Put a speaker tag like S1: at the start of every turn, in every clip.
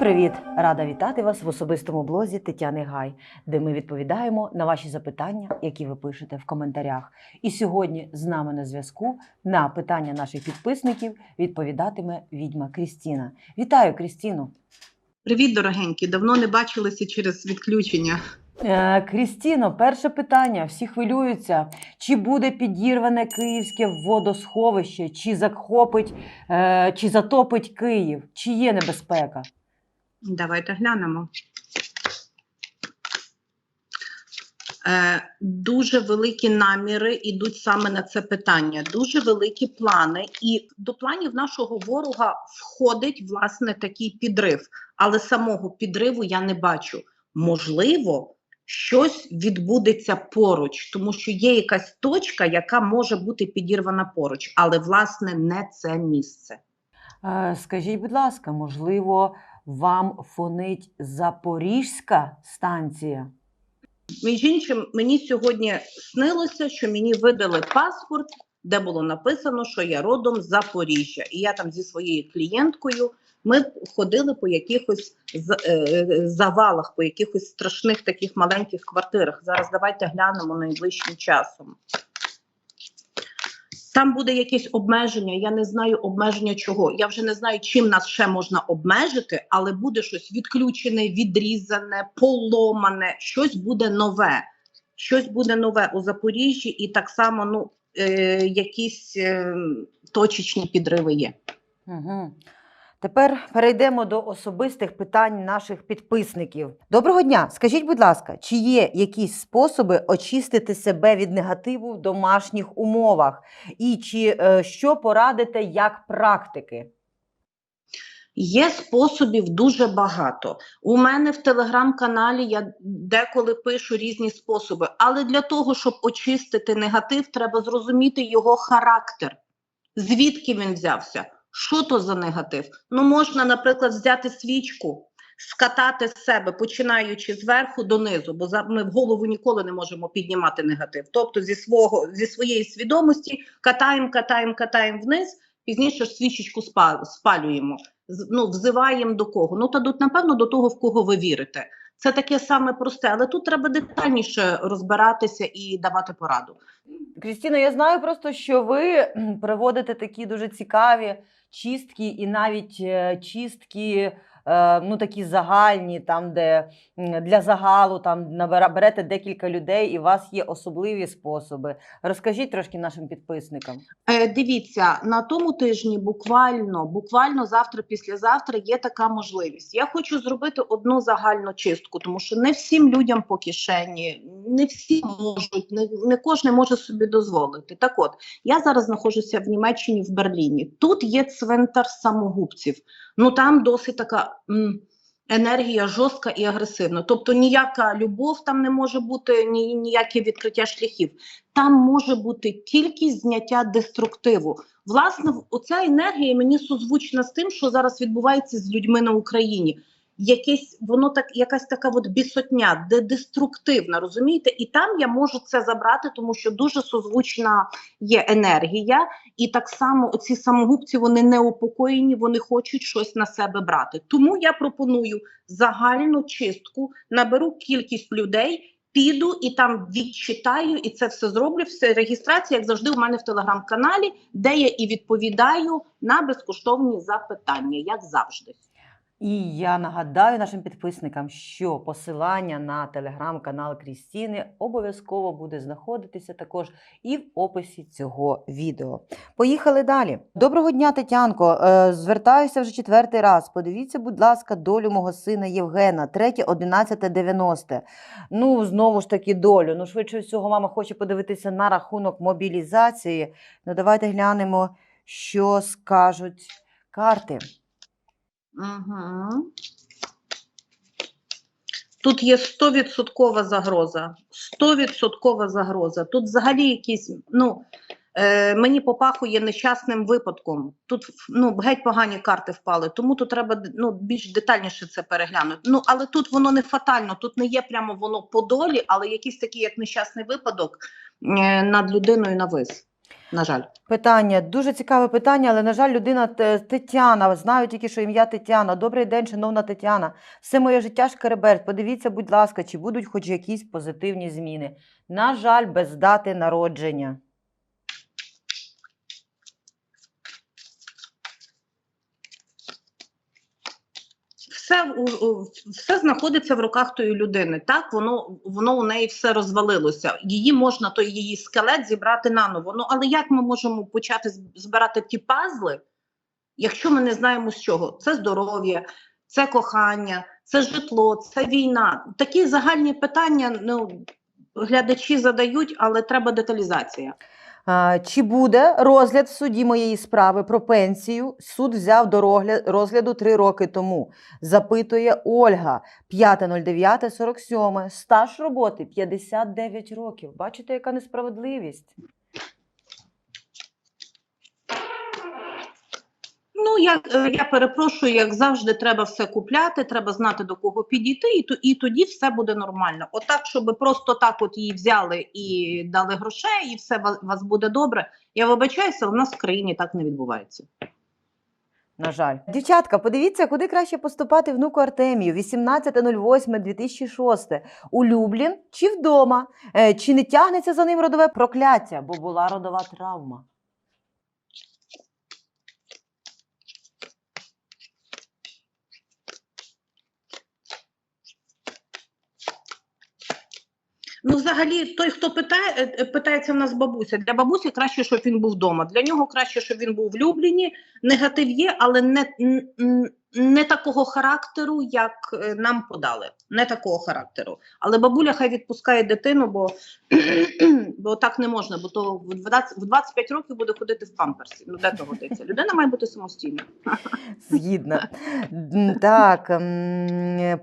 S1: привіт! Рада вітати вас в особистому блозі Тетяни Гай, де ми відповідаємо на ваші запитання, які ви пишете в коментарях. І сьогодні з нами на зв'язку на питання наших підписників відповідатиме відьма Крістіна. Вітаю, Крістіну!
S2: Привіт, дорогенькі. Давно не бачилися через відключення.
S1: Е, Крістіно, перше питання. Всі хвилюються. Чи буде підірване київське водосховище, чи захопить, е, чи затопить Київ? Чи є небезпека?
S2: Давайте глянемо. Е, дуже великі наміри йдуть саме на це питання. Дуже великі плани, і до планів нашого ворога входить власне такий підрив. Але самого підриву я не бачу. Можливо, щось відбудеться поруч, тому що є якась точка, яка може бути підірвана поруч, але власне не це місце.
S1: Е, Скажіть, будь ласка, можливо, вам фонить Запорізька станція?
S2: Між іншим, мені сьогодні снилося, що мені видали паспорт, де було написано, що я родом з Запоріжжя. І я там зі своєю клієнткою ми ходили по якихось е, завалах, по якихось страшних таких маленьких квартирах. Зараз давайте глянемо найближчим часом. Там буде якесь обмеження. Я не знаю обмеження чого. Я вже не знаю, чим нас ще можна обмежити, але буде щось відключене, відрізане, поломане, щось буде нове. Щось буде нове у Запоріжжі, і так само ну, е, якісь е, точечні підриви є.
S1: Угу. Тепер перейдемо до особистих питань наших підписників. Доброго дня! Скажіть, будь ласка, чи є якісь способи очистити себе від негативу в домашніх умовах? І чи е, що порадите як практики?
S2: Є способів дуже багато. У мене в телеграм-каналі я деколи пишу різні способи, але для того, щоб очистити негатив, треба зрозуміти його характер. Звідки він взявся? Що то за негатив? Ну, можна, наприклад, взяти свічку, скатати з себе, починаючи зверху донизу, бо ми в голову ніколи не можемо піднімати негатив. Тобто зі свого зі своєї свідомості катаємо, катаємо, катаємо вниз, пізніше ж свічечку спалюємо. Ну, взиваємо до кого? Ну, та напевно, до того, в кого ви вірите. Це таке саме просте, але тут треба детальніше розбиратися і давати пораду.
S1: Крістіно, я знаю просто, що ви проводите такі дуже цікаві чистки, і навіть е, чистки, ну такі загальні, там, де для загалу там берете декілька людей, і у вас є особливі способи. Розкажіть трошки нашим підписникам.
S2: Е, дивіться, на тому тижні буквально, буквально завтра, післязавтра є така можливість. Я хочу зробити одну загальну чистку, тому що не всім людям по кишені, не всі можуть, не, не кожен може собі дозволити. Так от, я зараз знаходжуся в Німеччині, в Берліні. Тут є цвинтар самогубців. Ну там досить така. м, Енергія жорстка і агресивна, тобто ніяка любов там не може бути, ні, ніяке відкриття шляхів там може бути тільки зняття деструктиву. Власне, оця енергія мені созвучна з тим, що зараз відбувається з людьми на Україні. Якесь воно так, якась така от бісотня, де деструктивна, розумієте? І там я можу це забрати, тому що дуже созвучна є енергія, і так само оці самогубці вони неупокоєні, вони хочуть щось на себе брати. Тому я пропоную загальну чистку, наберу кількість людей. Піду і там відчитаю, і це все зроблю. Все реєстрація, як завжди, у мене в телеграм-каналі, де я і відповідаю на безкоштовні запитання, як завжди.
S1: І я нагадаю нашим підписникам, що посилання на телеграм-канал Крістіни обов'язково буде знаходитися також і в описі цього відео. Поїхали далі. Доброго дня, Тетянко. Е, Звертаюся вже четвертий раз. Подивіться, будь ласка, долю мого сина Євгена, 3.11.90. Ну, знову ж таки, долю. Ну, швидше всього, мама хоче подивитися на рахунок мобілізації. Ну, давайте глянемо, що скажуть карти.
S2: Тут є 100% загроза. 100% загроза. Тут взагалі якісь, ну, е, мені попахує нещасним випадком. Тут ну, геть погані карти впали, тому тут треба ну, більш детальніше це переглянути. Ну, але тут воно не фатально, тут не є прямо воно по долі, але якийсь такий як нещасний випадок е, над людиною навис. На жаль.
S1: Питання дуже цікаве питання, але на жаль, людина Тетяна. Знаю тільки, що ім'я Тетяна. Добрий день, шановна Тетяна. Все моє життя шкереберть. Подивіться, будь ласка, чи будуть хоч якісь позитивні зміни. На жаль, без дати народження.
S2: Все, все знаходиться в руках тої людини. Так, воно, воно у неї все розвалилося. Її можна, той її скелет зібрати наново. Ну, але як ми можемо почати збирати ті пазли, якщо ми не знаємо з чого? Це здоров'я, це кохання, це житло, це війна. Такі загальні питання ну, глядачі задають, але треба деталізація.
S1: Чи буде розгляд в суді моєї справи про пенсію? Суд взяв до розгляду три роки тому. Запитує Ольга, 5.09.47. Стаж роботи 59 років. Бачите, яка несправедливість?
S2: Ну, я, я перепрошую, як завжди, треба все купляти, треба знати до кого підійти, і, то, і тоді все буде нормально. Отак, щоб просто так от її взяли і дали грошей, і все у вас буде добре. Я вибачаюся, у нас в країні так не відбувається.
S1: На жаль. Дівчатка, подивіться, куди краще поступати внуку Артемію. 18.08.2006. У Люблін чи вдома? Е, Чи не тягнеться за ним родове прокляття, бо була родова травма?
S2: Ну, взагалі, той, хто питає, е, е, питається в нас бабуся. Для бабусі краще, щоб він був вдома. Для нього краще, щоб він був в Любліні. Негатив є, але не, не такого характеру, як е, нам подали. Не такого характеру. Але бабуля хай відпускає дитину, бо, бо так не можна, бо то в 20, в 25 років буде ходити в памперсі. Ну, де то годиться? Людина має бути самостійна.
S1: Згідна. Так,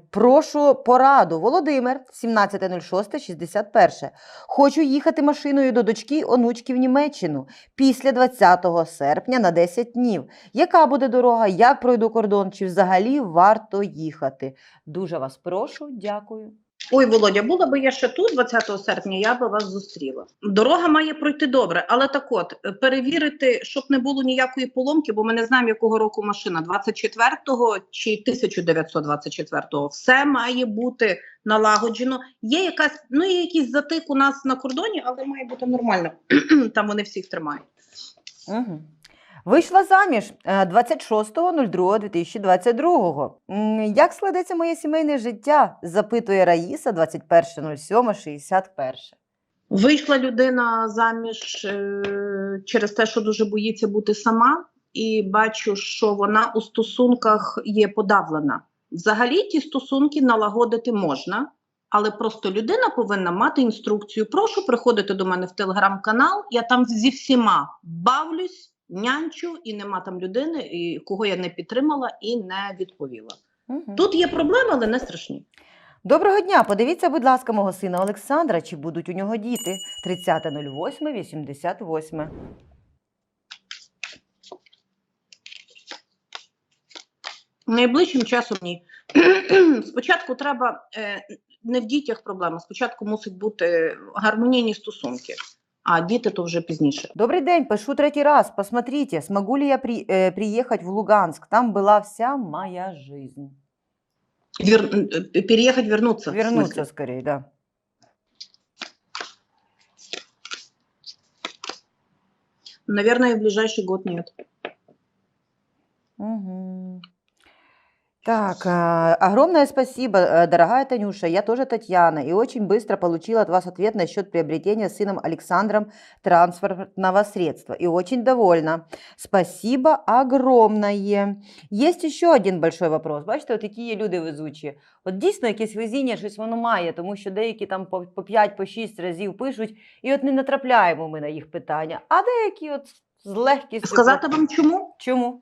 S1: прошу пораду. Володимир, 17.06.61. Хочу їхати машиною до дочки онучки в Німеччину після 20 серпня на 10 днів. Яка буде дорога? Як пройду кордон? Чи взагалі варто їхати? Дуже вас прошу, дякую.
S2: Ой, Володя, була би я ще тут 20 серпня, я би вас зустріла. Дорога має пройти добре, але так от е, перевірити, щоб не було ніякої поломки, бо ми не знаємо, якого року машина 24-го чи 1924-го. Все має бути налагоджено. Є якась, ну є якийсь затик у нас на кордоні, але має бути нормально. Там вони всіх тримають.
S1: Угу. Вийшла заміж е, 26.02.2022. М, Як складеться моє сімейне життя? запитує Раїса 21.07.61.
S2: Вийшла людина заміж е, через те, що дуже боїться бути сама, і бачу, що вона у стосунках є подавлена. Взагалі ті стосунки налагодити можна, але просто людина повинна мати інструкцію. Прошу приходити до мене в телеграм-канал. Я там зі всіма бавлюсь, нянчу, і нема там людини, і кого я не підтримала і не відповіла.
S1: Мгм.
S2: Тут є проблеми, але не страшні.
S1: Доброго дня! Подивіться, будь ласка, мого сина Олександра, чи будуть у нього діти 30.08.88.
S2: Найближчим часом ні. Спочатку треба е, не в дітях проблема. Спочатку мусить бути гармонійні стосунки, а діти то вже пізніше.
S1: Добрый день, пишу третий раз. Посмотрите, смогу ли я при, э, приехать в Луганск? Там была вся моя жизнь.
S2: Вір... е, Переїхати, вернутися. в
S1: Вернуться
S2: смислі.
S1: скорее, да.
S2: Наверное, в ближайший год нет.
S1: Мгм. Так, а, огромное спасибо, э, дорогая Танюша. Я тоже Татьяна и очень быстро получила от вас ответ насчет приобретения сыном Александром транспортного средства. И очень довольна. Спасибо огромное. Есть еще один большой вопрос. Бачите, от які є люди везучі. От дійсно якесь везіння, щось воно має, тому що деякі там по, по 5 по 6 разів пишуть, і от не натрапляємо ми на їх питання. А деякі от з легкістю.
S2: Сказати вам чому?
S1: Чому?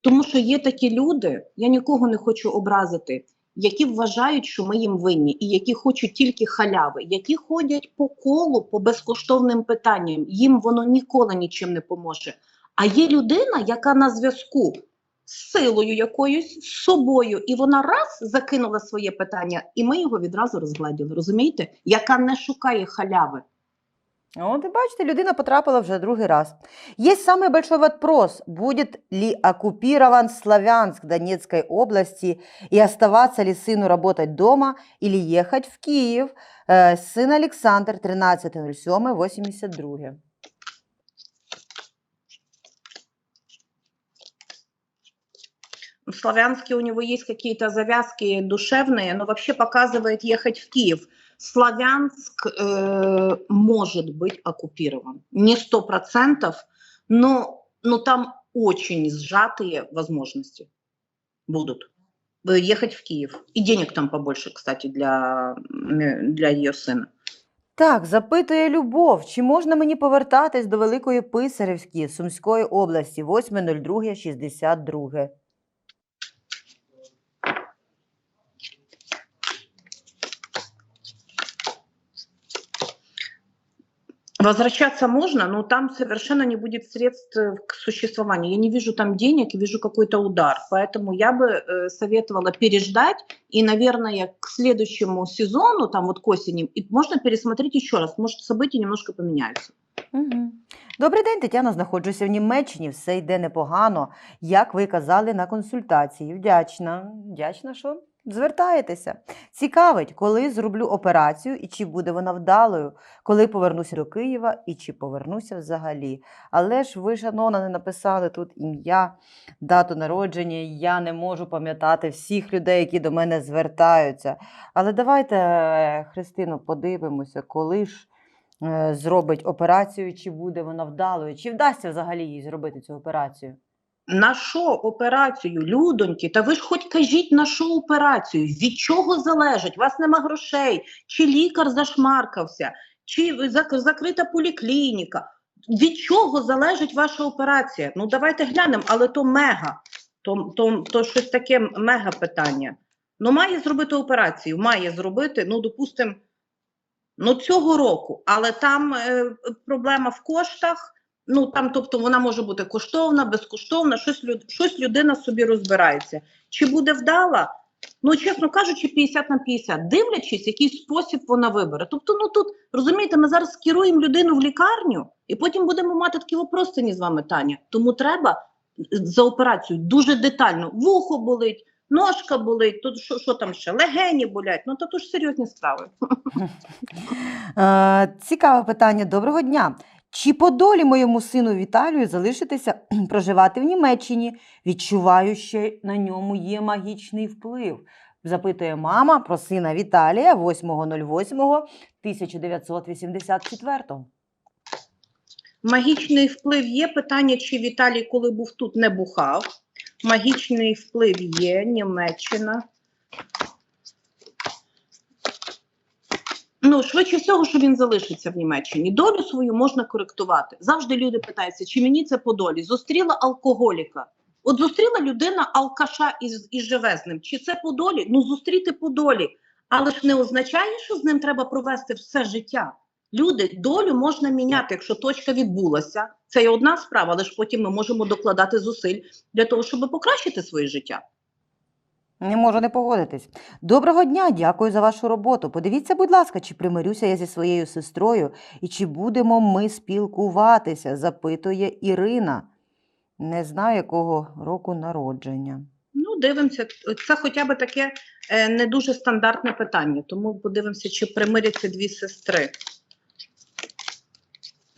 S2: Тому що є такі люди, я нікого не хочу образити, які вважають, що ми їм винні, і які хочуть тільки халяви, які ходять по колу по безкоштовним питанням. Їм воно ніколи нічим не поможе. А є людина, яка на зв'язку з силою якоюсь, з собою, і вона раз закинула своє питання, і ми його відразу розгладіли. Розумієте? Яка не шукає халяви.
S1: Вот и бачите, людина потрапила вже другий раз. Есть самый большой вопрос, будет ли оккупирован Славянск Донецкой области и оставаться ли сыну работать дома или ехать в Киев. Э, Сын Александр, 13.07.82.
S2: В Славянске у него есть какие-то завязки душевные, но вообще показывает ехать в Киев. Славянск э, может быть оккупирован. Не сто процентов, но, но там очень сжатые возможности будут э, ехать в Киев. И денег там побольше, кстати, для, м, для ее сына.
S1: Так, запитує Любов, чи можна мені повертатись до Великої Писарівської Сумської області 8.02.62?
S2: Возвращаться можно, но там совершенно не будет средств э, к существованию. Я не вижу там денег, вижу какой-то удар. Поэтому я бы э, советовала переждать и, наверное, к следующему сезону, там вот к осени, и можно пересмотреть еще раз. Может, события немножко поменяются.
S1: Угу. Добрий день, Тетяна. Знаходжуся в Німеччині. Все йде непогано. Як ви казали на консультації. Вдячна. Вдячна, що звертаєтеся. Цікавить, коли зроблю операцію і чи буде вона вдалою, коли повернуся до Києва і чи повернуся взагалі. Але ж ви, шановна, не написали тут ім'я, дату народження. Я не можу пам'ятати всіх людей, які до мене звертаються. Але давайте, Христино, подивимося, коли ж е, зробить операцію, чи буде вона вдалою, чи вдасться взагалі їй зробити цю операцію.
S2: На що операцію, людоньки? Та ви ж хоч кажіть, на що операцію? Від чого залежить? У вас нема грошей, чи лікар зашмаркався, чи зак- закрита поліклініка. Від чого залежить ваша операція? Ну давайте глянемо, але то мега, то, то, то щось таке мега питання. Ну, має зробити операцію, має зробити, ну, допустимо, ну, цього року, але там е, проблема в коштах. Ну там, тобто, вона може бути коштовна, безкоштовна, щось, люд- щось людина собі розбирається. Чи буде вдала? Ну, чесно кажучи, 50 на 50, дивлячись, який спосіб вона вибере. Тобто, ну тут розумієте, ми зараз скеруємо людину в лікарню, і потім будемо мати такі вопроси з вами, Таня. Тому треба е, за операцію дуже детально. Вухо болить, ножка болить, тут що, що там ще? Легені болять. Ну то, то ж серйозні справи.
S1: Е, цікаве питання. Доброго дня. Чи по долі моєму сину Віталію залишитися проживати в Німеччині? Відчуваю, що на ньому є магічний вплив. Запитує мама про сина Віталія 8.08.1984.
S2: Магічний вплив є. Питання, чи Віталій, коли був тут, не бухав. Магічний вплив є, Німеччина. Ну, швидше всього, що він залишиться в Німеччині. Долю свою можна коректувати. Завжди люди питаються, чи мені це по долі. Зустріла алкоголіка. От зустріла людина алкаша і, і живе з ним. Чи це по долі? Ну, зустріти по долі. Але ж не означає, що з ним треба провести все життя. Люди, долю можна міняти, якщо точка відбулася. Це є одна справа, але ж потім ми можемо докладати зусиль для того, щоб покращити своє життя.
S1: Не можу не погодитись. Доброго дня, дякую за вашу роботу. Подивіться, будь ласка, чи примирюся я зі своєю сестрою і чи будемо ми спілкуватися, запитує Ірина. Не знаю, якого року народження.
S2: Ну, дивимося, це хоча б таке е, не дуже стандартне питання, тому подивимося, чи примиряться дві сестри.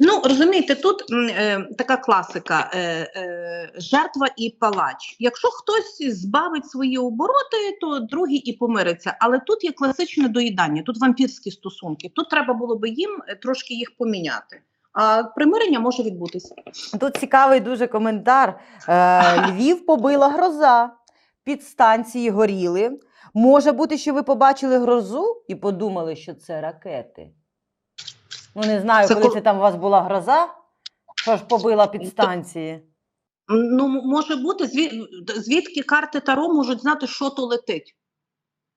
S2: Ну, розумієте, тут е, така класика: е, е, жертва і палач. Якщо хтось збавить свої обороти, то другий і помириться. Але тут є класичне доїдання, тут вампірські стосунки. Тут треба було би їм е, трошки їх поміняти. А примирення може відбутися.
S1: Тут цікавий дуже коментар. Е, Львів побила гроза. Підстанції горіли. Може бути, що ви побачили грозу і подумали, що це ракети. Ну, не знаю,
S2: Це
S1: коли
S2: кол-
S1: це там у вас була гроза, що ж побила підстанції.
S2: Ну, може бути, звідки карти Таро можуть знати, що то летить.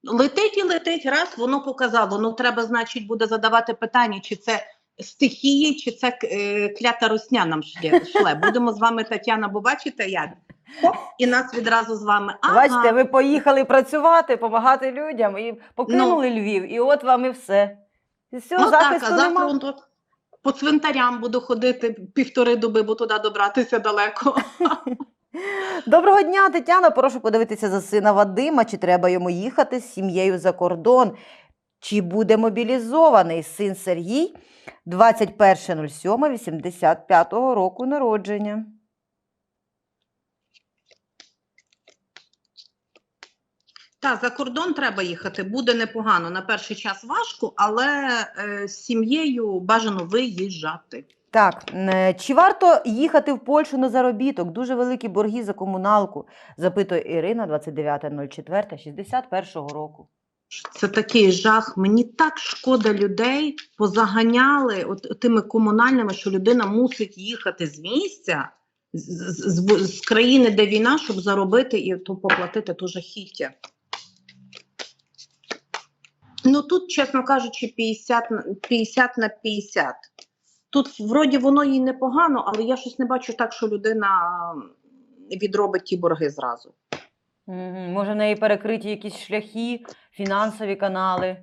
S2: Летить і летить, раз, воно показало. Ну, треба, значить, буде задавати питання, чи це стихії, чи це е, клята русня нам шле. Будемо з вами, Тетяна, бо бачите, як? Хоп, і нас відразу з вами. Ага.
S1: Бачите, ви поїхали працювати, допомагати людям і покинули Львів, і от вам і все. І все,
S2: ну, так,
S1: захисту
S2: а завтра
S1: нема.
S2: он. По цвинтарям буду ходити півтори доби, бо туди добратися далеко.
S1: Доброго дня, Тетяна. Прошу подивитися за сина Вадима, чи треба йому їхати з сім'єю за кордон, чи буде мобілізований син Сергій 21.07.85 року народження.
S2: Та за кордон треба їхати, буде непогано. На перший час важко, але е, з сім'єю бажано виїжджати.
S1: Так, е, чи варто їхати в Польщу на заробіток? Дуже великі борги за комуналку, запитує Ірина 29.04.61 року.
S2: Це такий жах. Мені так шкода людей позаганяли от тими комунальними, що людина мусить їхати з місця з, з, з, країни, де війна, щоб заробити і то поплатити то жахіття. Ну тут, чесно кажучи, 50, на- 50 на 50. Тут вроді воно їй непогано, але я щось не бачу так, що людина відробить ті борги зразу.
S1: Може, в неї перекриті якісь шляхи, фінансові канали.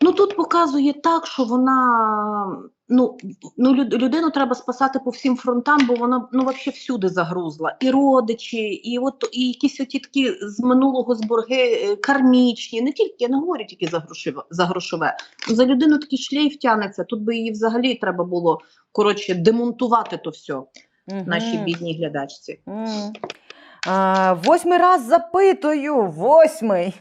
S2: Ну тут показує так, що вона ну, ну людину треба спасати по всім фронтам, бо вона ну вообще всюди загрузла. І родичі, і от і якісь оті такі з минулого зборги е, кармічні. Не тільки я не говорю тільки за грошове за грошове. За людину такий шлейф тянеться. Тут би її взагалі треба було коротше демонтувати то все, нашій бідній глядачці.
S1: А, Восьмий раз запитую, восьмий.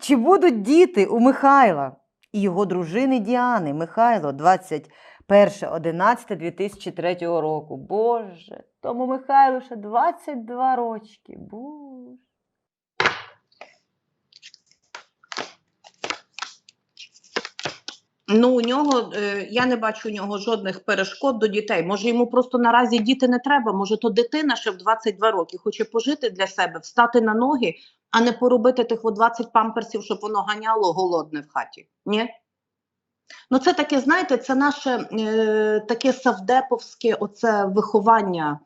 S1: Чи будуть діти у Михайла і його дружини Діани? Михайло, 21.11.2003 року. Боже, тому Михайлу ще 22 рочки. Боже.
S2: Ну, у нього е, я не бачу у нього жодних перешкод до дітей. Може, йому просто наразі діти не треба. Може, то дитина ще в 22 роки хоче пожити для себе, встати на ноги, а не поробити тих 20 памперсів, щоб воно ганяло голодне в хаті. Ні? Ну, це таке, знаєте, це наше е, таке савдеповське оце виховання.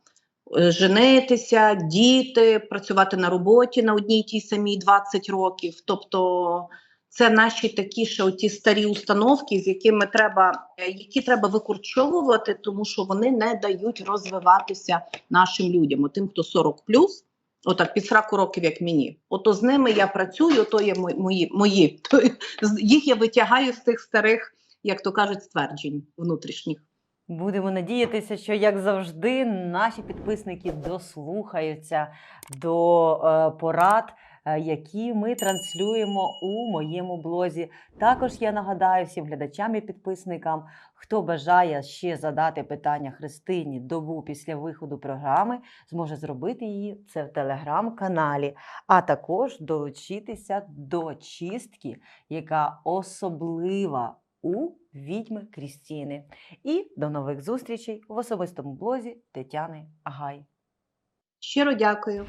S2: Е, Женитися, діти, працювати на роботі на одній тій самій 20 років. Тобто це наші такі ще оті старі установки, з якими треба, е, які треба викорчовувати, тому що вони не дають розвиватися нашим людям. Тим, хто 40 отак під 40 років, як мені. Ото з ними я працюю, то є мої, мої. То їх я витягаю з тих старих, як то кажуть, стверджень внутрішніх.
S1: Будемо надіятися, що, як завжди, наші підписники дослухаються до е, порад, які ми транслюємо у моєму блозі. Також я нагадаю всім глядачам і підписникам, хто бажає ще задати питання Христині добу після виходу програми, зможе зробити її це в телеграм-каналі, а також долучитися до чистки, яка особлива у відьми Крістіни. І до нових зустрічей в особистому блозі Тетяни Агай.
S2: Щиро дякую.